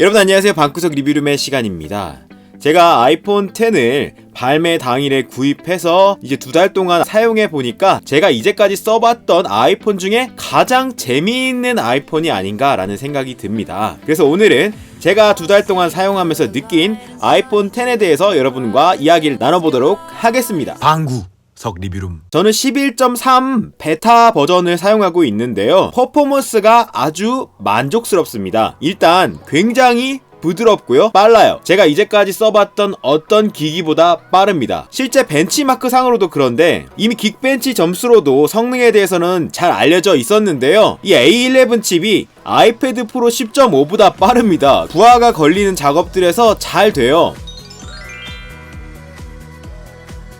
여러분 안녕하세요 방구석 리뷰룸의 시간입니다 제가 아이폰 10을 발매 당일에 구입해서 이제 두 달 동안 사용해 보니까 제가 이제까지 써봤던 아이폰 중에 가장 재미있는 아이폰이 아닌가라는 생각이 듭니다. 그래서 오늘은 제가 두 달 동안 사용하면서 느낀 아이폰 10에 대해서 여러분과 이야기를 나눠보도록 하겠습니다. 방구 석 리뷰룸 저는 11.3 베타 버전을 사용하고 있는데요. 퍼포먼스가 아주 만족스럽습니다. 일단 굉장히 부드럽고요. 빨라요. 제가 이제까지 써봤던 어떤 기기보다 빠릅니다. 실제 벤치마크 상으로도 그런데 이미 긱벤치 점수로도 성능에 대해서는 잘 알려져 있었는데요. 이 A11 칩이 아이패드 프로 10.5보다 빠릅니다. 부하가 걸리는 작업들에서 잘 돼요.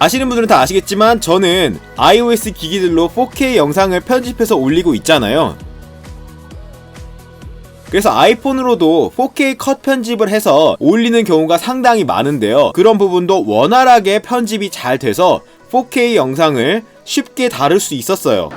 아시는 분들은 다 아시겠지만 저는 iOS 기기들로 4K 영상을 편집해서 올리고 있잖아요. 그래서 아이폰으로도 4K 컷 편집을 해서 올리는 경우가 상당히 많은데요. 그런 부분도 원활하게 편집이 잘 돼서 4K 영상을 쉽게 다룰 수 있었어요.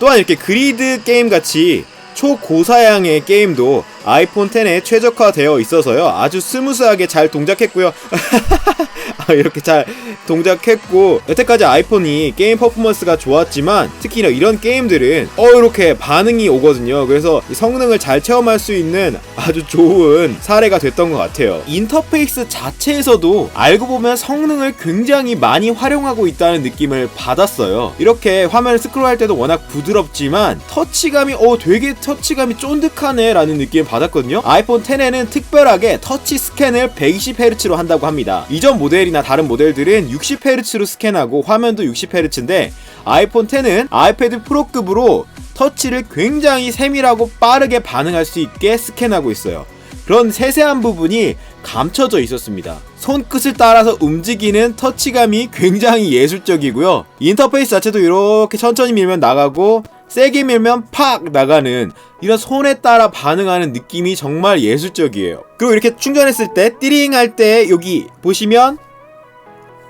또한 이렇게 그리드 게임 같이 초고사양의 게임도 아이폰 10에 최적화되어 있어서요. 아주 스무스하게 잘 동작했고요. 아, 이렇게 잘 동작했고 여태까지 아이폰이 게임 퍼포먼스가 좋았지만 특히나 이런 게임들은 어 이렇게 반응이 오거든요. 그래서 성능을 잘 체험할 수 있는 아주 좋은 사례가 됐던 것 같아요. 인터페이스 자체에서도 알고 보면 성능을 굉장히 많이 활용하고 있다는 느낌을 받았어요. 이렇게 화면을 스크롤할 때도 워낙 부드럽지만 터치감이 어 되게 터치감이 쫀득하네 라는 느낌을 받았거든요. 아이폰 10에는 특별하게 터치 스캔을 120Hz로 한다고 합니다. 이전 모델 이나 다른 모델들은 60Hz로 스캔하고 화면도 60Hz인데 아이폰 10은 아이패드 프로급으로 터치를 굉장히 세밀하고 빠르게 반응할 수 있게 스캔하고 있어요. 그런 세세한 부분이 감춰져 있었습니다. 손끝을 따라서 움직이는 터치감이 굉장히 예술적이고요. 인터페이스 자체도 이렇게 천천히 밀면 나가고 세게 밀면 팍 나가는 이런 손에 따라 반응하는 느낌이 정말 예술적이에요. 그리고 이렇게 충전했을 때 띠링 할 때 여기 보시면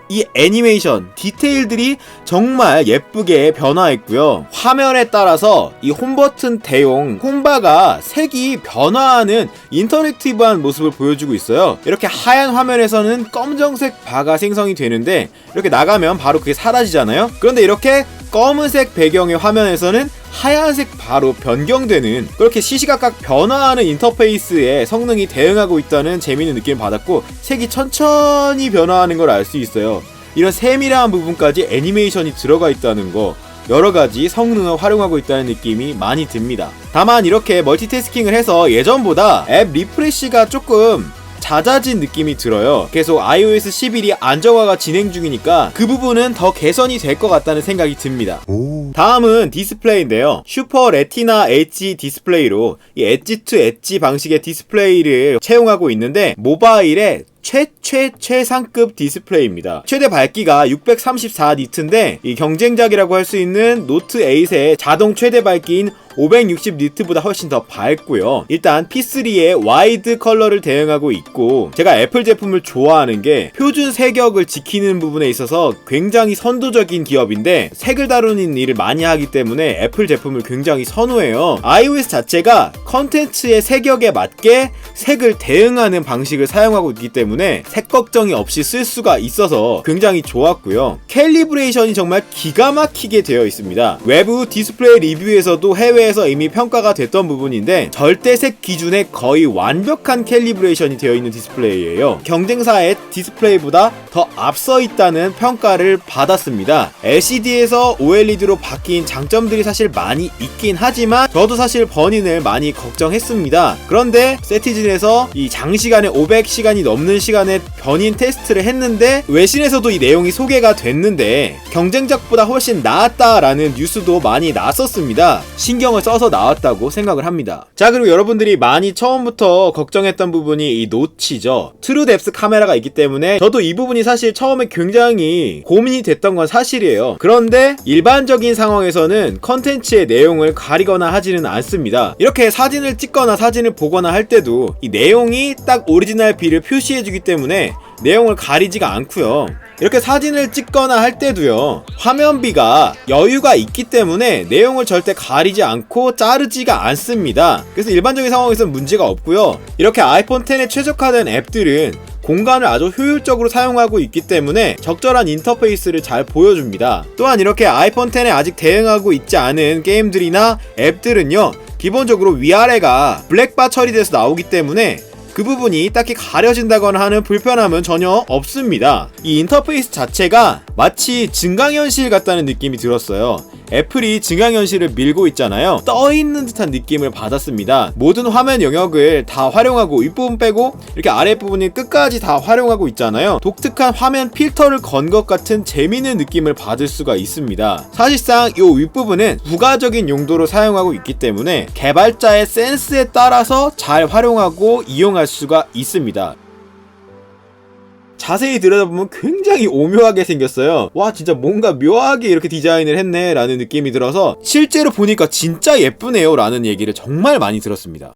이 애니메이션 디테일들이 정말 예쁘게 변화했고요. 화면에 따라서 이 홈버튼 대용 홈바가 색이 변화하는 인터랙티브한 모습을 보여주고 있어요. 이렇게 하얀 화면에서는 검정색 바가 생성이 되는데 이렇게 나가면 바로 그게 사라지잖아요. 그런데 이렇게 검은색 배경의 화면에서는 하얀색 바로 변경되는 그렇게 시시각각 변화하는 인터페이스에 성능이 대응하고 있다는 재미있는 느낌을 받았고 색이 천천히 변화하는 걸 알 수 있어요. 이런 세밀한 부분까지 애니메이션이 들어가 있다는 거 여러 가지 성능을 활용하고 있다는 느낌이 많이 듭니다. 다만 이렇게 멀티태스킹을 해서 예전보다 앱 리프레시가 조금 잦아진 느낌이 들어요. 계속 iOS 11이 안정화가 진행 중이니까 그 부분은 더 개선이 될 것 같다는 생각이 듭니다. 오 다음은 디스플레이인데요. 슈퍼 레티나 엣지 디스플레이로 이 엣지 투 엣지 방식의 디스플레이를 채용하고 있는데 모바일에 최최 최상급 디스플레이입니다. 최대 밝기가 634니트인데 이 경쟁작이라고 할 수 있는 노트 8의 자동 최대 밝기인 560니트보다 훨씬 더 밝고요. 일단 P3의 와이드 컬러를 대응하고 있고 제가 애플 제품을 좋아하는 게 표준 색역을 지키는 부분에 있어서 굉장히 선도적인 기업인데 색을 다루는 일을 많이 하기 때문에 애플 제품을 굉장히 선호해요. iOS 자체가 컨텐츠의 색역에 맞게 색을 대응하는 방식을 사용하고 있기 때문에 색 걱정이 없이 쓸 수가 있어서 굉장히 좋았고요. 캘리브레이션이 정말 기가 막히게 되어 있습니다. 외부 디스플레이 리뷰에서도 해외 에서 이미 평가가 됐던 부분인데 절대색 기준에 거의 완벽한 캘리브레이션이 되어 있는 디스플레이예요. 경쟁사의 디스플레이보다 더 앞서 있다는 평가를 받았습니다. LCD에서 OLED로 바뀐 장점들이 사실 많이 있긴 하지만 저도 사실 버닝을 많이 걱정했습니다. 그런데 세티즌에서 이 장시간에 500시간이 넘는 시간에 변인 테스트를 했는데 외신에서도 이 내용이 소개가 됐는데 경쟁작보다 훨씬 나았다라는 뉴스도 많이 났었습니다. 신경을 써서 나왔다고 생각을 합니다. 자 그리고 여러분들이 많이 처음부터 걱정했던 부분이 이 노치죠. 트루뎁스 카메라가 있기 때문에 저도 이 부분이 사실 처음에 굉장히 고민이 됐던 건 사실이에요. 그런데 일반적인 상황에서는 컨텐츠의 내용을 가리거나 하지는 않습니다. 이렇게 사진을 찍거나 사진을 보거나 할 때도 이 내용이 딱 오리지널 비를 표시해주기 때문에 내용을 가리지가 않고요. 이렇게 사진을 찍거나 할 때도요 화면비가 여유가 있기 때문에 내용을 절대 가리지 않고 자르지가 않습니다. 그래서 일반적인 상황에서는 문제가 없고요. 이렇게 아이폰 10에 최적화된 앱들은 공간을 아주 효율적으로 사용하고 있기 때문에 적절한 인터페이스를 잘 보여줍니다. 또한 이렇게 아이폰 10에 아직 대응하고 있지 않은 게임들이나 앱들은요 기본적으로 위아래가 블랙바 처리돼서 나오기 때문에 그 부분이 딱히 가려진다거나 하는 불편함은 전혀 없습니다. 이 인터페이스 자체가 마치 증강현실 같다는 느낌이 들었어요. 애플이 증강현실을 밀고 있잖아요. 떠 있는 듯한 느낌을 받았습니다. 모든 화면 영역을 다 활용하고 윗부분 빼고 이렇게 아랫부분이 끝까지 다 활용하고 있잖아요. 독특한 화면 필터를 건 것 같은 재미있는 느낌을 받을 수가 있습니다. 사실상 이 윗부분은 부가적인 용도로 사용하고 있기 때문에 개발자의 센스에 따라서 잘 활용하고 이용할 수가 있습니다. 자세히 들여다보면 굉장히 오묘하게 생겼어요. 와, 진짜 뭔가 묘하게 이렇게 디자인을 했네. 라는 느낌이 들어서 실제로 보니까 진짜 예쁘네요. 라는 얘기를 정말 많이 들었습니다.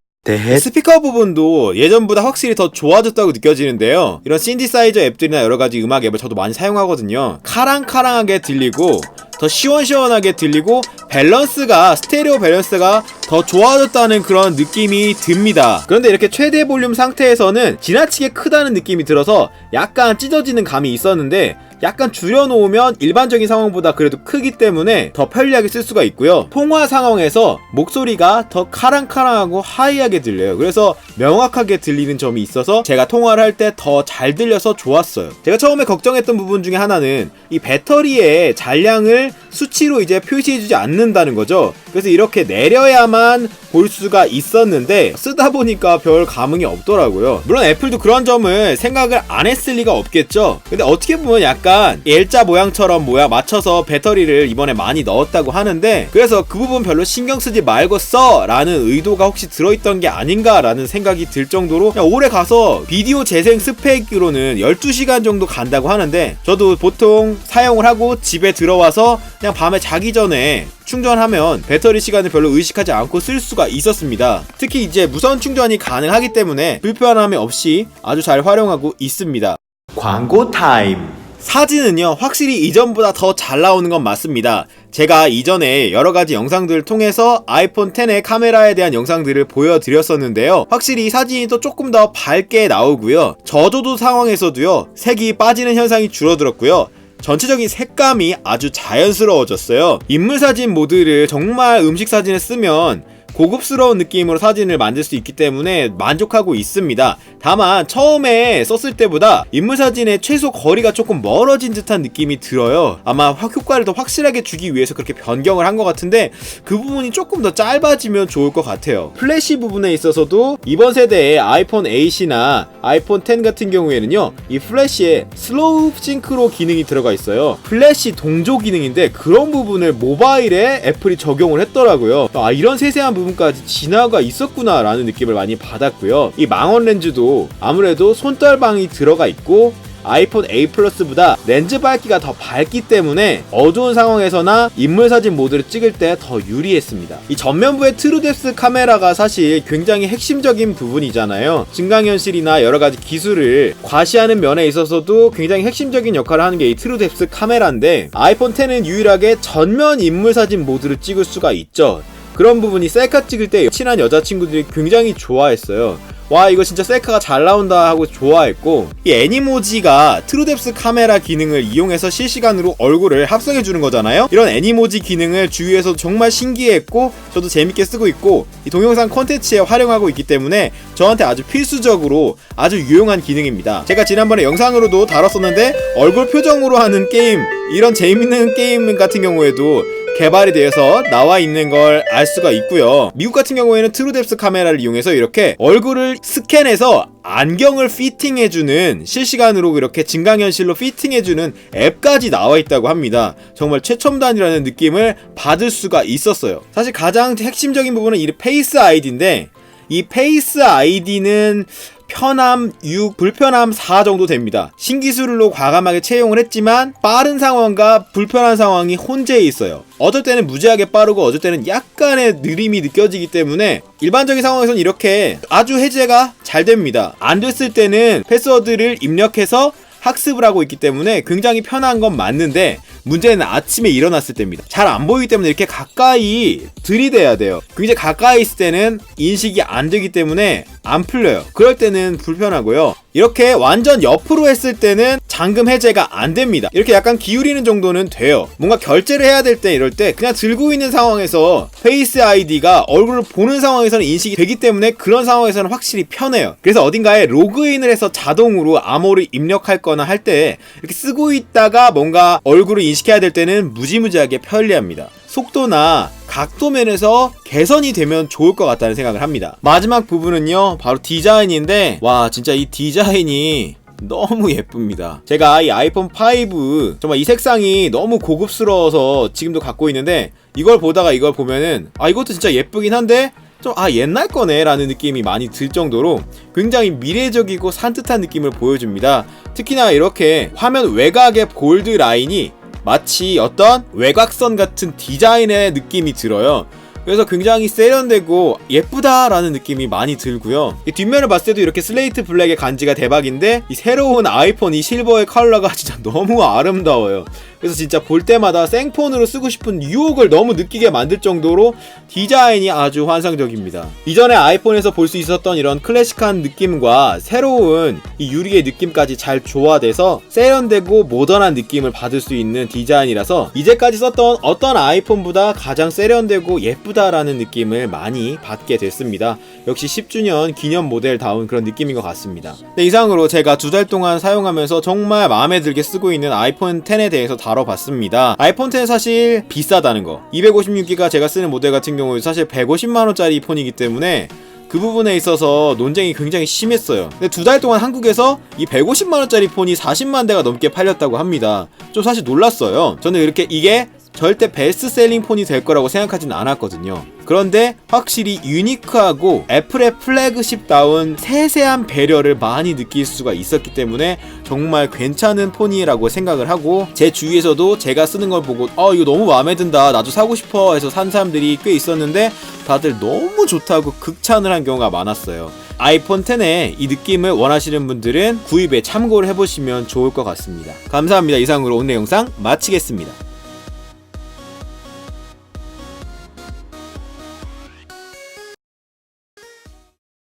스피커 부분도 예전보다 확실히 더 좋아졌다고 느껴지는데요. 이런 신디사이저 앱들이나 여러 가지 음악 앱을 저도 많이 사용하거든요. 카랑카랑하게 들리고 더 시원시원하게 들리고 밸런스가 스테레오 밸런스가 더 좋아졌다는 그런 느낌이 듭니다. 그런데 이렇게 최대 볼륨 상태에서는 지나치게 크다는 느낌이 들어서 약간 찢어지는 감이 있었는데 약간 줄여놓으면 일반적인 상황보다 그래도 크기 때문에 더 편리하게 쓸 수가 있고요. 통화 상황에서 목소리가 더 카랑카랑하고 하이하게 들려요. 그래서 명확하게 들리는 점이 있어서 제가 통화를 할 때 더 잘 들려서 좋았어요. 제가 처음에 걱정했던 부분 중에 하나는 이 배터리의 잔량을 수치로 이제 표시해주지 않는다는 거죠. 그래서 이렇게 내려야만 볼 수가 있었는데 쓰다 보니까 별 감흥이 없더라고요. 물론 애플도 그런 점을 생각을 안 했을 리가 없겠죠. 근데 어떻게 보면 약간 L자 모양처럼 모양 맞춰서 배터리를 이번에 많이 넣었다고 하는데 그래서 그 부분 별로 신경 쓰지 말고 써 라는 의도가 혹시 들어있던 게 아닌가라는 생각이 들 정도로 오래 가서 비디오 재생 스펙으로는 12시간 정도 간다고 하는데 저도 보통 사용을 하고 집에 들어와서 그냥 밤에 자기 전에 충전하면 배터리 시간을 별로 의식하지 않고 쓸 수가 있었습니다. 특히 이제 무선 충전이 가능하기 때문에 불편함이 없이 아주 잘 활용하고 있습니다. 광고 타임. 사진은요, 확실히 이전보다 더 잘 나오는 건 맞습니다. 제가 이전에 여러 가지 영상들을 통해서 아이폰 10의 카메라에 대한 영상들을 보여드렸었는데요. 확실히 이 사진이 또 조금 더 밝게 나오고요. 저조도 상황에서도요, 색이 빠지는 현상이 줄어들었고요. 전체적인 색감이 아주 자연스러워졌어요. 인물 사진 모드를 정말 음식 사진에 쓰면 고급스러운 느낌으로 사진을 만들 수 있기 때문에 만족하고 있습니다. 다만 처음에 썼을 때보다 인물 사진의 최소 거리가 조금 멀어진 듯한 느낌이 들어요. 아마 확 효과를 더 확실하게 주기 위해서 그렇게 변경을 한 것 같은데 그 부분이 조금 더 짧아지면 좋을 것 같아요. 플래시 부분에 있어서도 이번 세대의 아이폰 8이나 아이폰 10 같은 경우에는요. 이 플래시에 슬로우 싱크로 기능이 들어가 있어요. 플래시 동조 기능인데 그런 부분을 모바일에 애플이 적용을 했더라고요. 아 이런 세세한 부분 까지 진화가 있었구나라는 느낌을 많이 받았고요. 이 망원 렌즈도 아무래도 손떨방이 들어가 있고 아이폰 8 플러스보다 렌즈 밝기가 더 밝기 때문에 어두운 상황에서나 인물 사진 모드를 찍을 때 더 유리했습니다. 이 전면부의 트루뎁스 카메라가 사실 굉장히 핵심적인 부분이잖아요. 증강현실이나 여러 가지 기술을 과시하는 면에 있어서도 굉장히 핵심적인 역할을 하는 게 이 트루뎁스 카메라인데 아이폰 10은 유일하게 전면 인물 사진 모드를 찍을 수가 있죠. 그런 부분이 셀카 찍을 때 친한 여자친구들이 굉장히 좋아했어요. 와 이거 진짜 셀카가 잘 나온다 하고 좋아했고 이 애니모지가 트루뎁스 카메라 기능을 이용해서 실시간으로 얼굴을 합성해 주는 거잖아요 이런 애니모지 기능을 주위에서 정말 신기했고 저도 재밌게 쓰고 있고 이 동영상 콘텐츠에 활용하고 있기 때문에 저한테 아주 필수적으로 아주 유용한 기능입니다 제가 지난번에 영상으로도 다뤘었는데 얼굴 표정으로 하는 게임 이런 재밌는 게임 같은 경우에도 개발이 되어서 나와 있는 걸 알 수가 있고요. 미국 같은 경우에는 트루뎁스 카메라를 이용해서 이렇게 얼굴을 스캔해서 안경을 피팅해주는 실시간으로 이렇게 증강현실로 피팅해주는 앱까지 나와 있다고 합니다. 정말 최첨단이라는 느낌을 받을 수가 있었어요. 사실 가장 핵심적인 부분은 이 페이스 아이디인데 이 페이스 아이디는 편함 6, 불편함 4 정도 됩니다. 신기술로 과감하게 채용을 했지만 빠른 상황과 불편한 상황이 혼재해 있어요. 어떨 때는 무지하게 빠르고 어떨 때는 약간의 느림이 느껴지기 때문에 일반적인 상황에서는 이렇게 아주 해제가 잘 됩니다. 안 됐을 때는 패스워드를 입력해서 학습을 하고 있기 때문에 굉장히 편한 건 맞는데 문제는 아침에 일어났을 때입니다. 잘 안 보이기 때문에 이렇게 가까이 들이대야 돼요. 굉장히 가까이 있을 때는 인식이 안 되기 때문에 안 풀려요. 그럴 때는 불편하고요. 이렇게 완전 옆으로 했을 때는 잠금 해제가 안 됩니다. 이렇게 약간 기울이는 정도는 돼요. 뭔가 결제를 해야 될 때 이럴 때 그냥 들고 있는 상황에서 페이스 아이디가 얼굴을 보는 상황에서는 인식이 되기 때문에 그런 상황에서는 확실히 편해요. 그래서 어딘가에 로그인을 해서 자동으로 암호를 입력할 거나 할 때 이렇게 쓰고 있다가 뭔가 얼굴을 인식해야 될 때는 무지무지하게 편리합니다. 속도나 각도 면에서 개선이 되면 좋을 것 같다는 생각을 합니다. 마지막 부분은요, 바로 디자인인데, 와, 진짜 이 디자인이 너무 예쁩니다. 제가 이 아이폰 5 정말 이 색상이 너무 고급스러워서 지금도 갖고 있는데 이걸 보다가 이걸 보면은 아 이것도 진짜 예쁘긴 한데 좀 아 옛날 거네 라는 느낌이 많이 들 정도로 굉장히 미래적이고 산뜻한 느낌을 보여줍니다. 특히나 이렇게 화면 외곽의 볼드 라인이 마치 어떤 외곽선 같은 디자인의 느낌이 들어요. 그래서 굉장히 세련되고 예쁘다라는 느낌이 많이 들고요. 이 뒷면을 봤을 때도 이렇게 슬레이트 블랙의 간지가 대박인데 이 새로운 아이폰 이 실버의 컬러가 진짜 너무 아름다워요. 그래서 진짜 볼 때마다 생폰으로 쓰고 싶은 유혹을 너무 느끼게 만들 정도로 디자인이 아주 환상적입니다. 이전에 아이폰에서 볼 수 있었던 이런 클래식한 느낌과 새로운 이 유리의 느낌까지 잘 조화돼서 세련되고 모던한 느낌을 받을 수 있는 디자인이라서 이제까지 썼던 어떤 아이폰보다 가장 세련되고 예쁘다라는 느낌을 많이 받게 됐습니다. 역시 10주년 기념 모델다운 그런 느낌인 것 같습니다. 네, 이상으로 제가 두 달 동안 사용하면서 정말 마음에 들게 쓰고 있는 아이폰 10에 대해서 다 뤄봤습니다. 아이폰 10 사실 비싸다는 거. 256기가 제가 쓰는 모델 같은 경우 사실 150만원짜리 폰이기 때문에 그 부분에 있어서 논쟁이 굉장히 심했어요. 근데 두 달 동안 한국에서 이 150만원짜리 폰이 40만 대가 넘게 팔렸다고 합니다. 좀 사실 놀랐어요. 저는 이렇게 이게 절대 베스트셀링 폰이 될 거라고 생각하진 않았거든요. 그런데 확실히 유니크하고 애플의 플래그십다운 세세한 배려를 많이 느낄 수가 있었기 때문에 정말 괜찮은 폰이라고 생각을 하고 제 주위에서도 제가 쓰는 걸 보고 어 이거 너무 마음에 든다 나도 사고 싶어 해서 산 사람들이 꽤 있었는데 다들 너무 좋다고 극찬을 한 경우가 많았어요. 아이폰 10의 이 느낌을 원하시는 분들은 구입에 참고를 해보시면 좋을 것 같습니다. 감사합니다. 이상으로 오늘 영상 마치겠습니다.